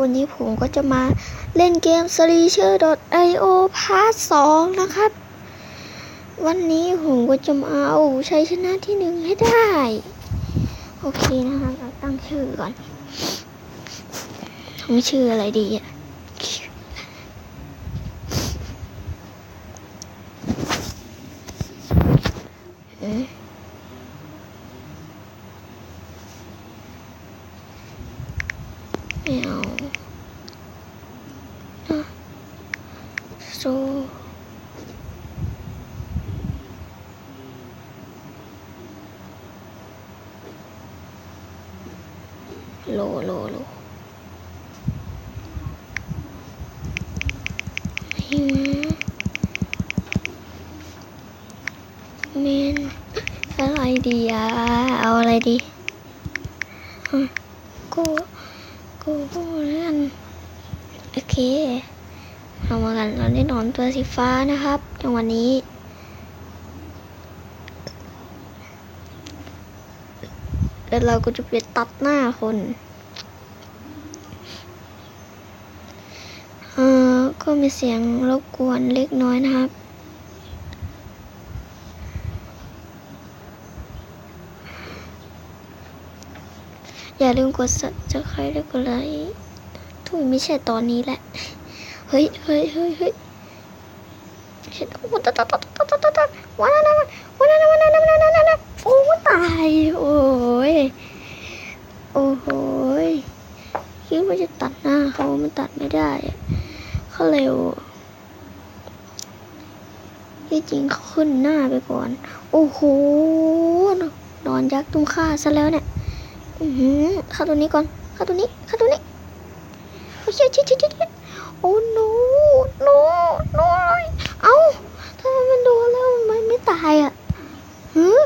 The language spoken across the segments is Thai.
วันนี้ผมก็จะมาเล่นเกม s l e a s h e r i o Part 2 นะครับ วันนี้ผมก็จะมาเอาชัยชนะที่หนึ่งให้ได้ โอเคนะครับเราตั้งชื่อก่อนตั้งชื่ออะไรดีอะอืมไม่เอาอะโซ โลโลโลหิมเมนอะไรดีอะเอาอะไรดีกูกูกูเล่นโอเคเอามากันเราได้นอนตัวสีฟ้านะครับในวันนี้ แล้วเราก็จะไปตัดหน้าคนเออก็มีเสียงรบกวนเล็กน้อยนะครับ อย่าลืมกด subscribe และกดไลค์ทุยไม่ใช่ตอนนี้แหละ เฮ้ยเฮ้ยเฮ้ยเฮ้ยเห็นโอ้ตะตะตะตะตะตะตะวันนั้นวันนั้นวันนั้นวันนั้นวันนั้นวันนั้นโอ้ตายโอ้ ยโอ้โหคิดว่าจะตัดหน้าเขามันตัดไม่ได้เขาเร็วที่จริงเขาขึ้นหน้าไปก่อน โอ้โหนอนยักษ์ตุ้มฆ่าซะแล้วเนี่ยอือหือเข้าตัวนี้ก่อนเข้าตัวนี้เข้าตัวนี้โอ้ยชิชิชิชิโอ้โนโนโนเอ้าทำไมมันโดนแล้วมันไม่ตายอะหือ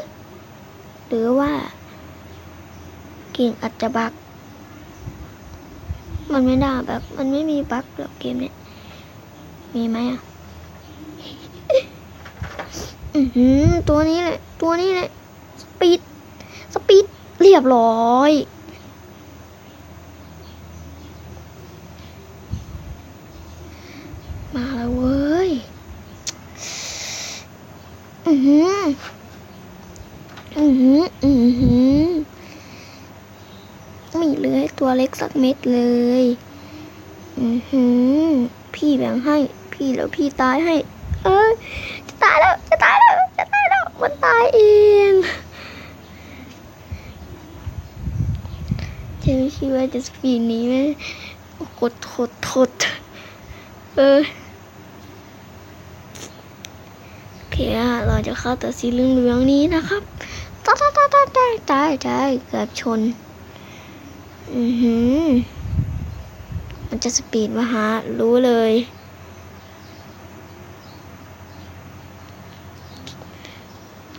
หรือว่า กิ่งอาจจะบักมันไม่น่าแบบ มันไม่มีบักหรอกเกมเนี้ย มีไหมอะ อือหือตัวนี้แหละ ตัวนี้แหละ สปีด สปีด เรียบร้อย มาแล้วเว้ย อือหือ อือหือ อือหือไม่ เล็กสักเม็ดเลย อือหือ พี่แบ่งให้ พี่แล้วพี่ตายให้ เอ้ย จะตายแล้ว จะตายแล้ว จะตายแล้ว มันตายเองฉันไม่คิดว่าจะสปีดนี้ไหมกดทดทดเออโอเคอะเราจะเข้าตัวสีเหลืองๆนี้นะครับตายตายตายตายตายตายเกือบชน อือหือ มันจะสปีดมาหารู้เลย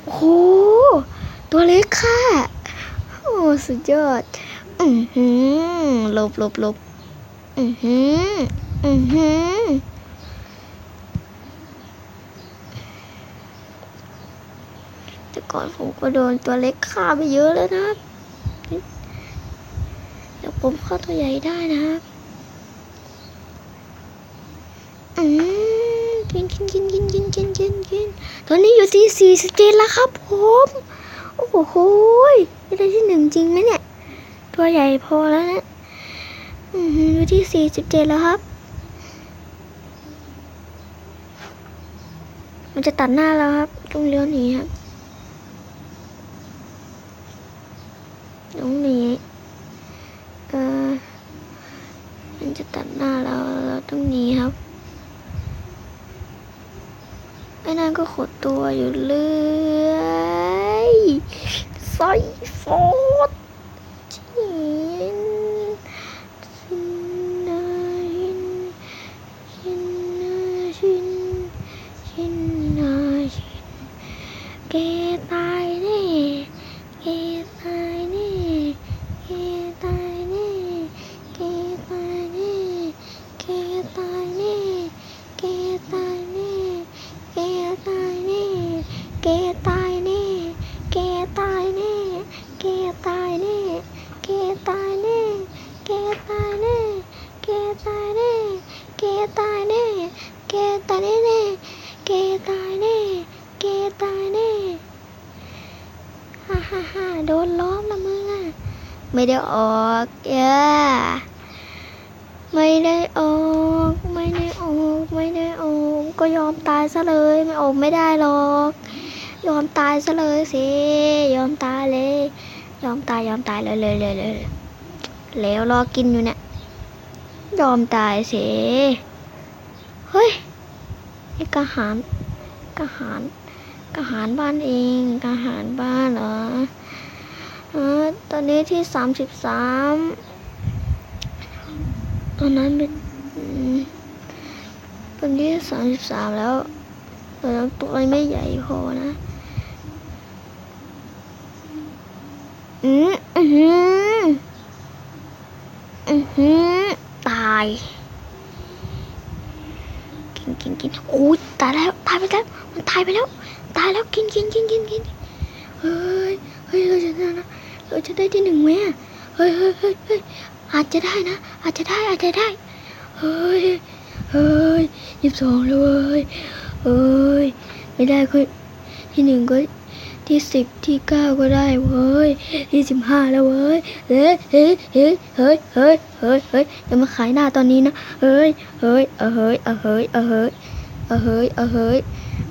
โอ้โห ตัวเล็กค่ะ โอ้สุดยอด อือหือลบลบลบอือหือ อือหือแต่ก่อนผมก็โดนตัวเล็กฆ่าไปเยอะแล้วนะ เดี๋ยวผมเข้าตัวใหญ่ได้นะครับอืมกินกินกินกินกินกินกินกินตอนนี้อยู่ที่สี่สิบเจ็ดแล้วครับผม โอ้โหยจะได้ที่หนึ่งจริงไหมเนี่ย ตัวใหญ่พอแล้วนะอือหืออยู่ที่สี่สิบเจ็ดแล้วครับ มันจะตัดหน้าแล้วครับต้องเลี้ยวหนีครับต้องหนี ตายแน่แกตายแน่แกตายแน่แกตายแน่แกตายแน่แกตายแน่แกตายแน่แกตายแน่แกตายแน่แกตายแน่แกตายแน่แกตายแน่แกตายแน่ฮ่าฮ่าฮ่าโดนล้อมละมึงอะไม่ได้ออกเย้ ไม่ได้ออก ไม่ได้ออก ไม่ได้ออก ก็ยอมตายซะเลย ไม่ออกไม่ได้หรอก ยอมตายซะเลยสิ ยอมตายเลย ยอมตายยอมตายเลยเลยเลยเลยแล้วรอกินอยู่เนี่ย ยอมตายสิ เฮ้ยไอ้กระหารกระหารกระหารบ้านเองกระหารบ้านเหรอ เออตอนนี้ที่สามสิบสาม ตอนนั้นเป็นตอนนี้สามสิบสามแล้วแต่ตัวไม่ใหญ่พอนะอืมอือหืออือหือตายกินกินกินโอ้ยตายแล้วตายไปแล้วมันตายไปแล้ว ตายแล้วกินกินกินกินกินเฮ้ยเฮ้ยเราจะได้นะเราจะได้ที่หนึ่งไหมเฮ้ยเฮ้ยเฮ้ย อาจจะได้นะ อาจจะได้อาจจะได้ เฮ้ย เฮ้ยยี่สิบสองแล้วเว้ยเฮ้ย ไม่ได้ก็ที่หนึ่งก็ที่สิบที่เก้าก็ได้เว้ยที่สิบห้าแล้วเว้ยเฮ้ยเฮ้ยเฮ้ยเฮ้ยเฮ้ยเฮ้ยเฮ้ยอย่ามาขายหน้าตอนนี้นะเฮ้ยเฮ้ยเออเฮ้ยเออเฮ้ยเออเฮ้ยเออเฮ้ยเออเฮ้ย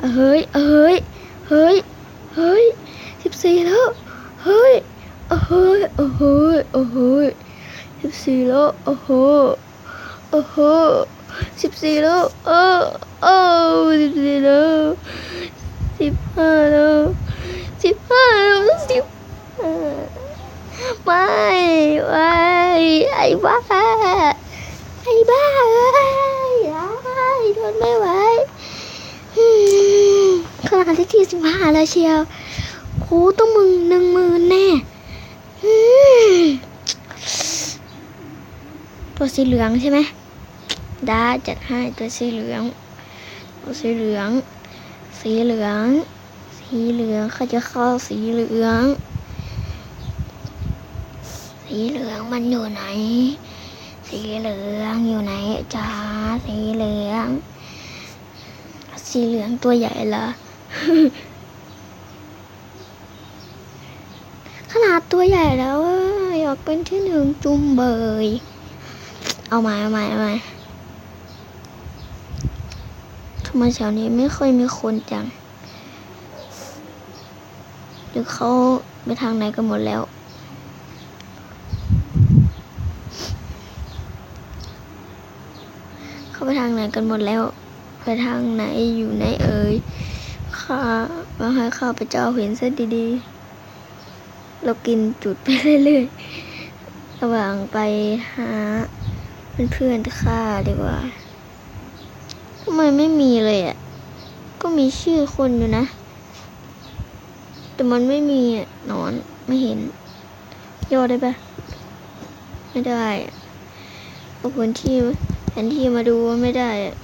เออเฮ้ยเออเฮ้ยเฮ้ยเฮ้ยสิบสี่แล้วเฮ้ยเออเฮ้ยเออเฮ้ยเออเฮ้ย สิบสี่แล้วเออเฮ้ยเออเฮ้สิบสี่แล้วเออเออสิบสี่แล้วสิบห้าแล้วสิบห้าแล้วสิบห้าไม่ไม่ไอ้บ้าไอ้บ้าเอ้ยไอ้ทนไม่ไหวขนาดที่สิบห้าแล้วเชียวโหต้องมึงหนึ่งมื่นแน่อืม ตัวสีเหลืองใช่ไหมได้จัดให้ตัวสีเหลืองตัวสีเหลือง สีเหลือง สีเหลืองเขาจะเข้าสีเหลือง สีเหลืองมันอยู่ไหน สีเหลืองอยู่ไหนจ้าสีเหลือง สีเหลืองตัวใหญ่เหรอขนาดตัวใหญ่แล้วอยากเป็นที่หนึ่งจุมเบย เอามาเอามาเอามาทำไมแถวนี้ไม่ค่อยมีคนจังหรือเขาไปทางไหนกันหมดแล้วเขาไปทางไหนกันหมดแล้ว ไปทางไหนอยู่ไหนเอ่ยข้ามาให้ข้าพเจ้าเห็นซะดีๆ เรากินจุดไปเรื่อยๆ ระหว่างไปหา เพื่อนๆข้าดีกว่าทำไมไม่มีเลยอะ ก็มีชื่อคนอยู่นะ แต่มันไม่มีอะนอนไม่เห็นย่อได้ปะไม่ได้เอาผลที่แผนที่มาดูว่าไม่ได้อะ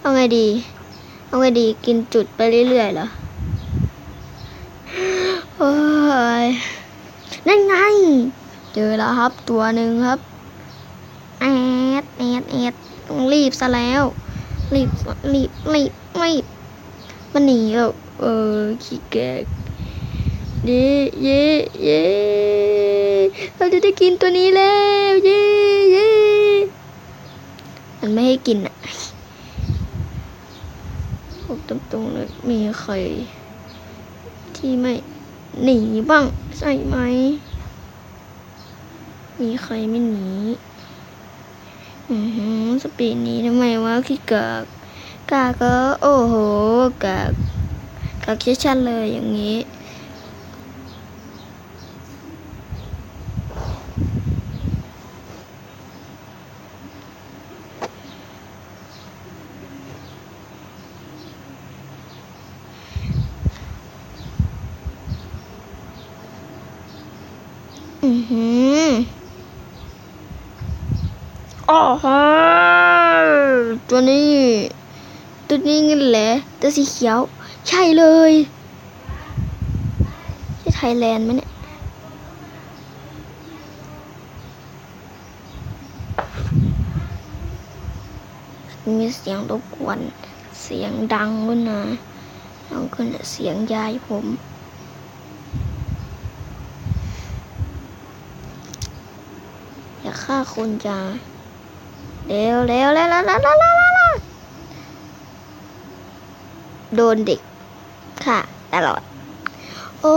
เอาไงดี เอาไงดีกินจุดไปเรื่อยๆเหรอโอ้ยนั่นไง เจอแล้วครับตัวหนึ่งครับ แอดแอดต้องรีบซะแล้ว รีบรีบรีบรีบมันหนีแล้วเออขี้แกกเย่เย่เย่เราจะได้กินตัวนี้แล้วเย่เย่มันไม่ให้กินอะบอกตรงๆเลยมีใครที่ไม่หนีบ้างใช่ไหม มีใครไม่หนี อือหือสปีดนี้ทำไมวะขี้กากกากก็ โอ้โหกากกากชัดๆเลยอย่างนี้อือหือ อ๋อฮะตัวนี้ตัวนี้เงินแหละตัวสีเขียว ใช่เลยใช่ไทยแลนด์ไหมเนี่ยมีเสียงรบกวน เสียงดังด้วยนะน้องขึ้นเสียงยายผม อยากฆ่าคนจ้า เร็วเร็วเร็วเร็วเร็วเร็วโดนเด็กค่ะตลอด โอ้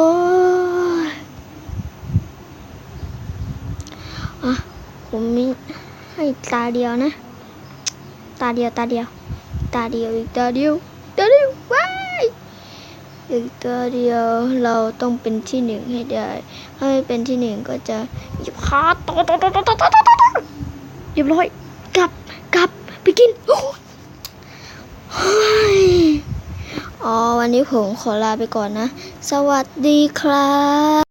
อะผมมีให้ตาเดียวนะ ตาเดียวตาเดียว ตาเดียวอีกตาเดียวตาเดียวว้ายอีกตาเดียวเราต้องเป็นที่หนึ่งให้ได้ ให้เป็นที่หนึ่งก็จะหยิบขาโตโตโตโตโตโตโตเรียบร้อย ไปกินอ๋อวันนี้ผมขอลาไปก่อนนะ สวัสดีครับ